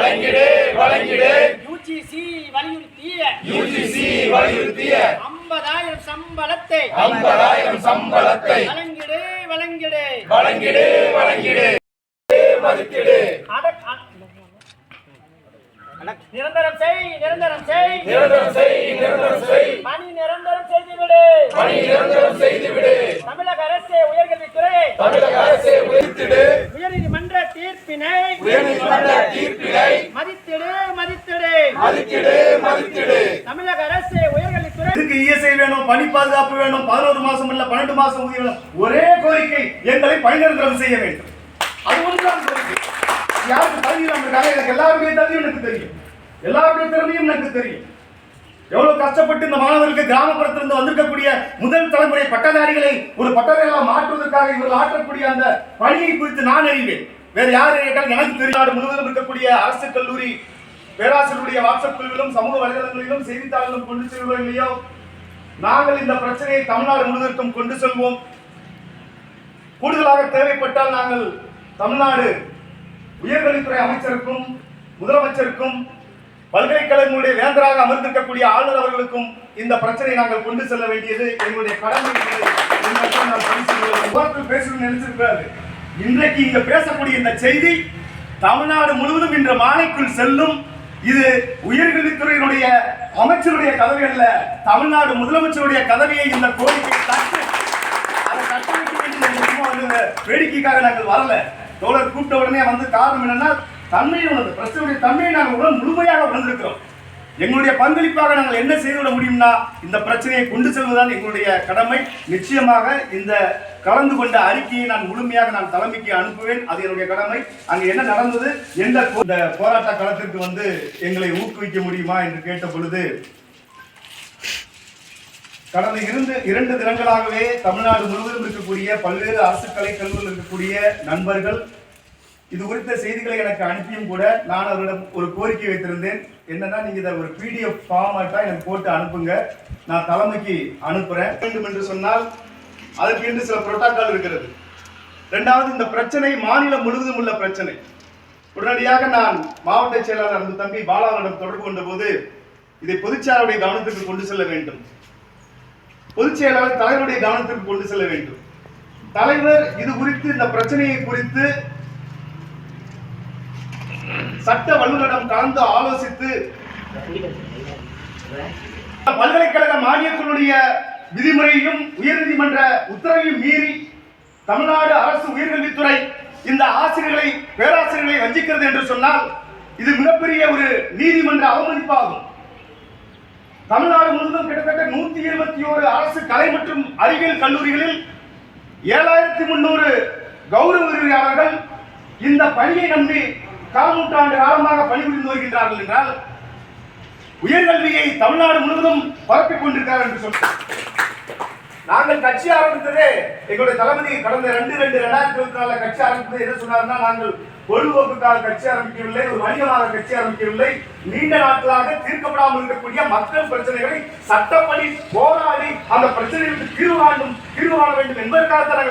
வழங்கிடு வழங்கிடு. UGC வலியுறுத்திய. UGC வலியுறுத்திய. ஐம்பதாயிரம் சம்பளத்தை. ஐம்பதாயிரம் சம்பளத்தை. வழங்கிடு வழங்கிடு. வழங்கிடு வழங்கிடு. மதித்திடு நிரந்தரம் செய் நிரந்தரம் செய். நிரந்தரம் செய் நிரந்தரம் செய் பணி நிரந்தரம் செய்துவிடு பணி நிரந்தரம் செய்துவிடு தமிழக அரசு உயர்கல்வித்துறை தமிழக அரசை உயர்த்திடு உயர்நீதிமன்ற தீர்ப்பினை உயர்நீதிமன்ற தீர்ப்பினை மதித்திடு மதித்திடு மதித்திடு தமிழக அரசு உயர்கல்வித்துறை இதுக்கு இஎஸ்ஐ வேணும் பணி பாதுகாப்பு வேணும் பதினோரு மாசம் இல்ல பன்னெண்டு மாசம் ஊதியம் வேணும். ஒரே கோரிக்கை எங்களை பணிநிரந்தரம் செய்ய வேண்டும். அது ஒன்றுதான் கோரிக்கை. யாருக்கு தகுதி இருக்காங்க? எனக்கு எல்லாருடைய தகுதியும் எனக்கு தெரியும். எல்லாருடைய திறமையும் எனக்கு தெரியும். எவ்வளவு கஷ்டப்பட்டு இந்த மாணவர்களுக்கு கிராமப்புறத்திலிருந்து வந்திருக்கக்கூடிய முதல் தலைமுறை பட்டதாரிகளை ஒரு பட்டதாரிகளாக மாற்றுவதற்காக இவர்கள் ஆற்றக்கூடிய அந்த பணியை குறித்து நான் அறிவேன். வேற யார் கேட்டால் எனக்கு தெரியும். நாடு முழுவதும் இருக்கக்கூடிய அரசு கல்லூரி பேராசிரியருடைய வாட்ஸ்அப் குழுவிலும் சமூக வலைதளங்களிலும் செய்தித்தாளிலும் கொண்டு செல்வோம் இல்லையோ? நாங்கள் இந்த பிரச்சனையை தமிழ்நாடு முழுவதற்கும் கொண்டு செல்வோம். கூடுதலாக தேவைப்பட்டால் நாங்கள் தமிழ்நாடு உயர்கல்வித்துறை அமைச்சருக்கும் முதலமைச்சருக்கும் பல்கலைக்கழகங்களுடைய வேந்தராக அமர்ந்திருக்கக்கூடிய ஆளுநர் அவர்களுக்கும் இந்த பிரச்சனையை நாங்கள் கொண்டு செல்ல வேண்டியது எங்களுடைய கடமை பேசணும்னு நினைச்சிருக்கிறாரு இன்றைக்கு இங்க பேசக்கூடிய இந்த செய்தி தமிழ்நாடு முழுவதும் இன்று மாலைக்குள் செல்லும் இது உயர்கல்வித்துறையினுடைய அமைச்சருடைய கதவி அல்ல தமிழ்நாடு முதலமைச்சருடைய கதவியை இந்த கோரிக்கை தட்டு. அதை தட்டி வேடிக்கைக்காக நாங்கள் வரல. தோழர் கூப்பிட்ட உடனே வந்து காரணம் என்னன்னா தன்மையை உணர்ந்து பிரச்சனையுடைய தன்மையை நாங்கள் உடன் முழுமையாக உணர்ந்திருக்கிறோம். எங்களுடைய பங்களிப்பாக நாங்கள் என்ன செய்துவிட முடியும்னா இந்த பிரச்சனையை கொண்டு செல்வதுதான் எங்களுடைய கடமை. நிச்சயமாக இந்த கலந்து கொண்ட அறிக்கையை நான் முழுமையாக நான் தலைமைக்கு அனுப்புவேன். அது என்னுடைய கடமை. அங்கே என்ன நடந்தது? எந்த இந்த போராட்ட களத்திற்கு வந்து எங்களை ஊக்குவிக்க முடியுமா என்று கேட்ட பொழுது கடந்த இரண்டு இரண்டு தினங்களாகவே தமிழ்நாடு முழுவதும் இருக்கக்கூடிய பல்வேறு அரசு கலை கல்லூரியில் இருக்கக்கூடிய நண்பர்கள் இது குறித்த செய்திகளை எனக்கு அனுப்பியும் கூட நான் அவரிடம் ஒரு கோரிக்கை வைத்திருந்தேன். என்னன்னா நீங்க இதை ஒரு பிடிஎஃப் ஃபார்மேட்டா எனக்கு போட்டு அனுப்புங்க. நான் தலைமைக்கு அனுப்புறேன். வேண்டும் என்று சொன்னால் அதற்கு என்று சில புரோட்டோக்கால் இருக்கிறது. ரெண்டாவது இந்த பிரச்சனை மாநிலம் முழுவதும் உள்ள பிரச்சனை. உடனடியாக நான் மாவட்ட செயலாளர் அன்பு தம்பி பாலாவிடம் தொடர்பு கொண்ட போது இதை பொதுச்செயலாளருடைய கவனத்திற்கு கொண்டு செல்ல வேண்டும். பொதுச் செயலாளர் தலைவருடைய கவனத்திற்கு கொண்டு செல்ல வேண்டும். தலைவர் இது குறித்து இந்த பிரச்சனையை குறித்து சட்ட வல்லுநரிடம் கலந்து ஆலோசித்து பல்கலைக்கழக மானியத்தினுடைய விதிமுறையையும் உயர்நீதிமன்ற உத்தரவையும் மீறி தமிழ்நாடு அரசு உயர்கல்வித்துறை இந்த ஆசிரியர்களை பேராசிரியர்களை வஞ்சிக்கிறது என்று சொன்னால் இது மிகப்பெரிய ஒரு நீதிமன்ற அவமதிப்பாகும். தமிழ்நாடு முழுவதும் கிட்டத்தட்ட நூத்தி இருபத்தி ஓரு அரசு கலை மற்றும் அறிவியல் கல்லூரிகளில் ஏழாயிரத்தி முன்னூறு கௌரவ விரிவியாளர்கள் இந்த பணியை நம்பி கால் நூற்றாண்டு காலமாக பணிபுரிந்து வருகின்றார்கள் என்றால் உயர்கல்வியை தமிழ்நாடு முழுவதும் பரப்பிக் கொண்டிருக்கிறார் என்று சொன்னார் நாங்கள் கட்சி ஆரம்பித்ததே எங்களுடைய தளபதி கடந்த ரெண்டு ரெண்டு ரெண்டாயிரத்தி இருபத்தி நாலுல கட்சி ஆரம்பித்தது. என்ன சொன்னார்னா நாங்கள் பொழுதுபோக்குக்காக கட்சி ஆரம்பிக்கவில்லை ஒரு வணிகமாக கட்சி ஆரம்பிக்கவில்லை. நீண்ட நாட்களாக தீர்க்கப்படாமல் இருக்கக்கூடிய மக்கள் பிரச்சனைகளை சட்டப்படி போராடி அந்த பிரச்சனைகளுக்கு தீர்வு காணும் தீர்வு காண வேண்டும் என்பதற்காக நாங்கள்